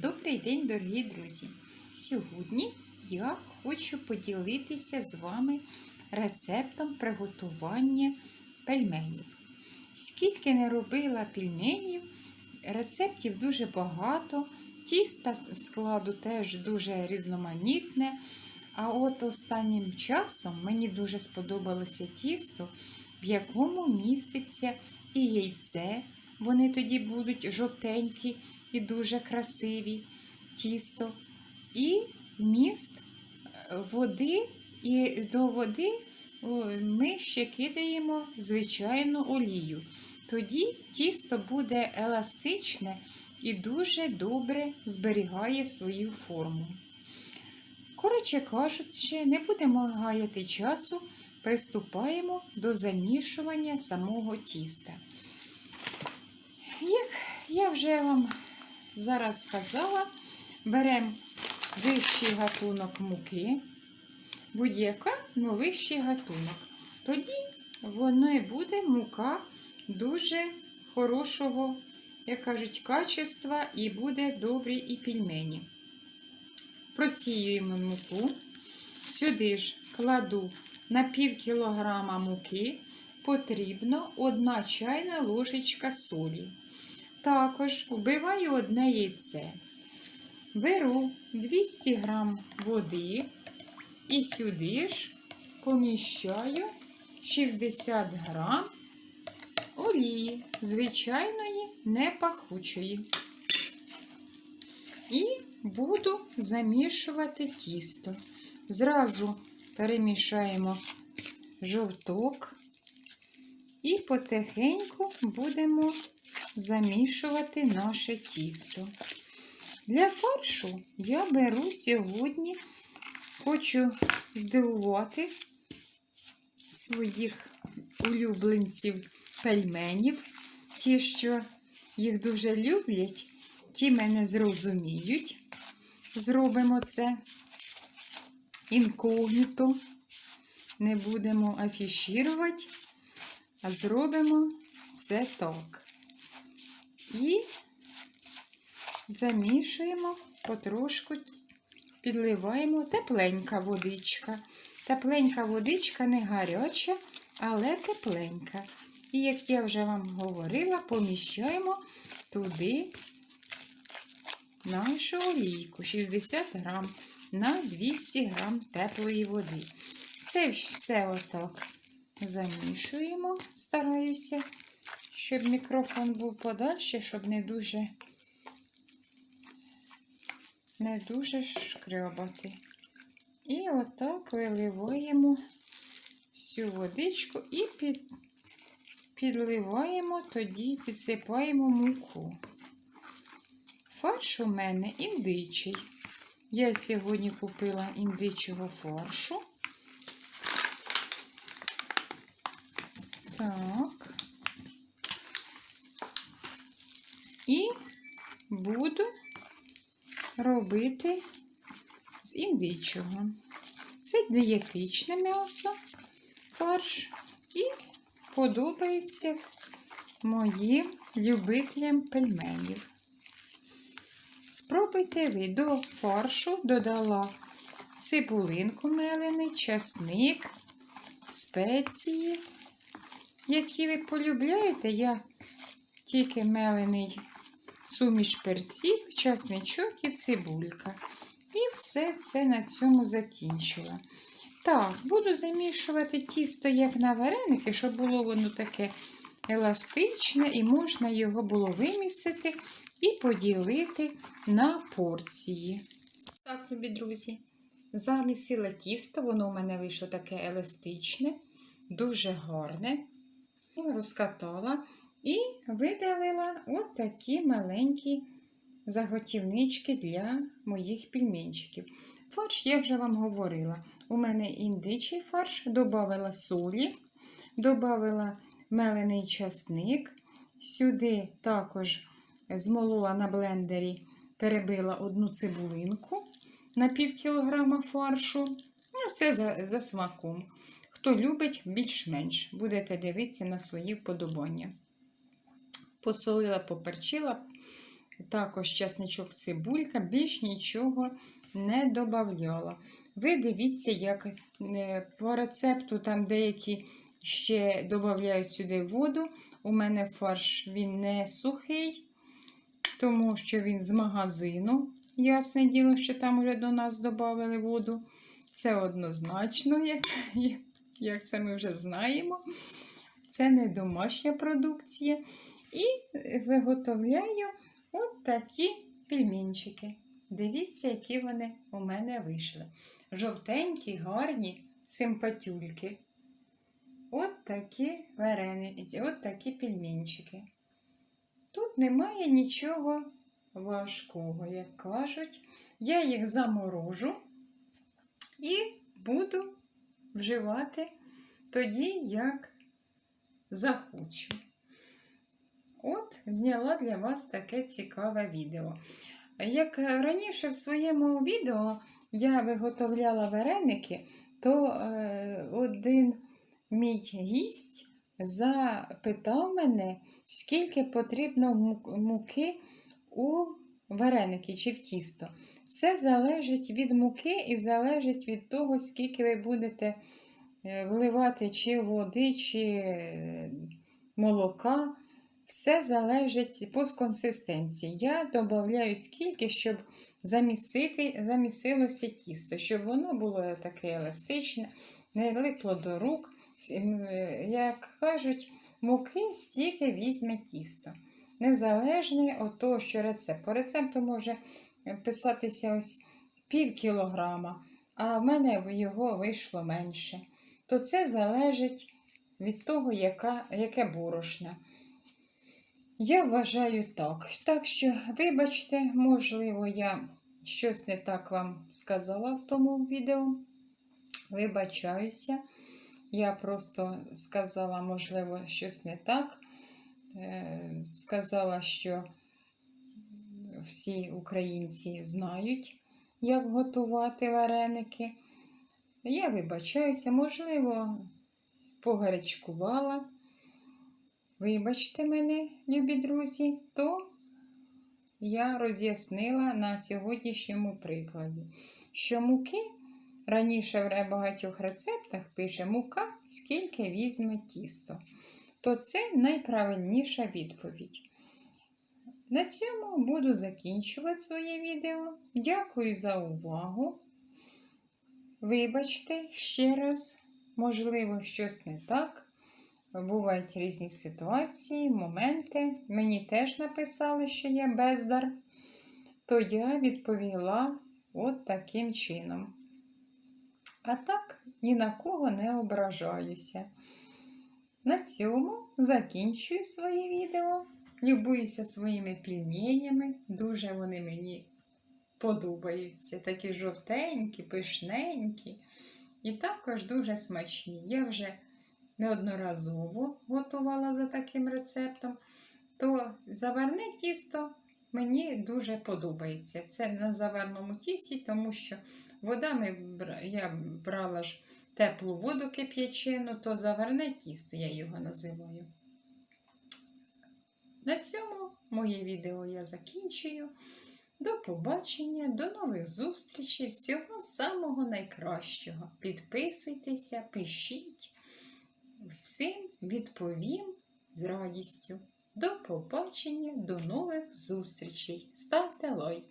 Добрий день, дорогі друзі! Сьогодні я хочу поділитися з вами рецептом приготування пельменів. Скільки не робила пельменів, рецептів дуже багато, тіста складу теж дуже різноманітне. А от останнім часом мені дуже сподобалося тісто, в якому міститься і яйце. Вони тоді будуть жовтенькі і дуже красиві тісто. І міст е, води, і до води ми ще кидаємо звичайну олію. Тоді тісто буде еластичне і дуже добре зберігає свою форму. Коротше кажучи, не будемо гаяти часу, приступаємо до замішування самого тіста. Як я вже вам зараз сказала, беремо вищий гатунок муки, будь-яка, ну вищий гатунок. Тоді воно і буде мука дуже хорошого, як кажуть, качества і буде добрі і пельмені. Просіюємо муку. Сюди ж кладу на пів кілограма муки, потрібно 1 чайна ложечка солі. Також вбиваю одне яйце. Беру 200 грам води і сюди ж поміщаю 60 грам олії, звичайної, непахучої. І буду замішувати тісто. Зразу перемішаємо жовток і потихеньку будемо замішувати наше тісто. Для фаршу я беру сьогодні, хочу здивувати своїх улюбленців пельменів. Ті, що їх дуже люблять, ті мене зрозуміють. Зробимо це інкогніто. Не будемо афішірувати, а зробимо це так. І замішуємо, потрошку підливаємо тепленька водичка. Тепленька водичка не гаряча, але тепленька. І, як я вже вам говорила, поміщаємо туди нашу олійку 60 грам на 200 грам теплої води. Це все отак замішуємо, стараюся щоб мікрофон був подальше, щоб не дуже не дуже шкрябати. І отак виливаємо всю водичку і під, підливаємо, тоді підсипаємо муку. Фарш у мене індичий. Я сьогодні купила індичого фаршу. Так. І буду робити з індичого. Це дієтичне м'ясо, фарш, і подобається моїм любителям пельменів. Спробуйте ви до фаршу додала цибулинку мелений, часник, спеції, які ви полюбляєте, я тільки мелений суміш перців, часничок і цибулька. І все це на цьому закінчила. Так, буду замішувати тісто, як на вареники, щоб було воно таке еластичне, і можна його було вимісити і поділити на порції. Так, любі друзі, замісила тісто, воно у мене вийшло таке еластичне, дуже гарне. Розкатала і видавила от такі маленькі заготівнички для моїх пельменчиків. Фарш я вже вам говорила. У мене індичий фарш, додала солі, додала мелений часник. Сюди також змолола на блендері, перебила одну цибулинку на пів кілограма фаршу. Ну, все за, за смаком. Хто любить більш-менш, будете дивитися на свої вподобання. Посолила, поперчила, також часничок цибулька, більш нічого не додавала. Ви дивіться, як е, по рецепту там деякі ще додають сюди воду. У мене фарш він не сухий, тому що він з магазину. Ясне діло, що там вже до нас додали воду. Це однозначно, як, як це ми вже знаємо. Це не домашня продукція. І виготовляю от такі пельменчики. Дивіться, які вони у мене вийшли. Жовтенькі, гарні симпатюльки. От такі вареники, от такі пельменчики. Тут немає нічого важкого, як кажуть. Я їх заморожу і буду вживати тоді, як захочу. От, зняла для вас таке цікаве відео. Як раніше в своєму відео я виготовляла вареники, то е, один мій гість запитав мене, скільки потрібно муки у вареники чи в тісто. Це залежить від муки і залежить від того, скільки ви будете е, вливати чи води, чи е, молока. Все залежить по консистенції. Я додаю скільки, щоб замісити, замісилося тісто, щоб воно було таке еластичне, не липло до рук. Е, Як кажуть, муки стільки візьме тісто. Незалежне від того, що рецепт. По рецепту може писатися ось пів кілограма, а в мене його вийшло менше. То це залежить від того, яка, яке борошно. Я вважаю так. Так що, вибачте, можливо, я щось не так вам сказала в тому відео. Вибачаюся. Я просто сказала, можливо, щось не так. Е, Сказала, що всі українці знають, як готувати вареники. Я вибачаюся, можливо, погарячкувала. Вибачте мене, любі друзі, то я роз'яснила на сьогоднішньому прикладі, що муки раніше в багатьох рецептах пише мука, скільки візьме тісто. То це найправильніша відповідь. На цьому буду закінчувати своє відео. Дякую за увагу. Вибачте ще раз, можливо, щось не так. Бувають різні ситуації, моменти. Мені теж написали, що я бездар, то я відповіла от таким чином. А так, ні на кого не ображаюся. На цьому закінчую своє відео. Любуюся своїми пельменями. Дуже вони мені подобаються. Такі жовтенькі, пишненькі. І також дуже смачні. Я вже неодноразово готувала за таким рецептом, то заварне тісто мені дуже подобається. Це на заварному тісті, тому що вода ми, я брала ж теплу воду кип'ячену, то заварне тісто я його називаю. На цьому моє відео я закінчую. До побачення, до нових зустрічей, всього самого найкращого. Підписуйтеся, пишіть. Всім відповім з радістю. До побачення, до нових зустрічей. Ставте лайк.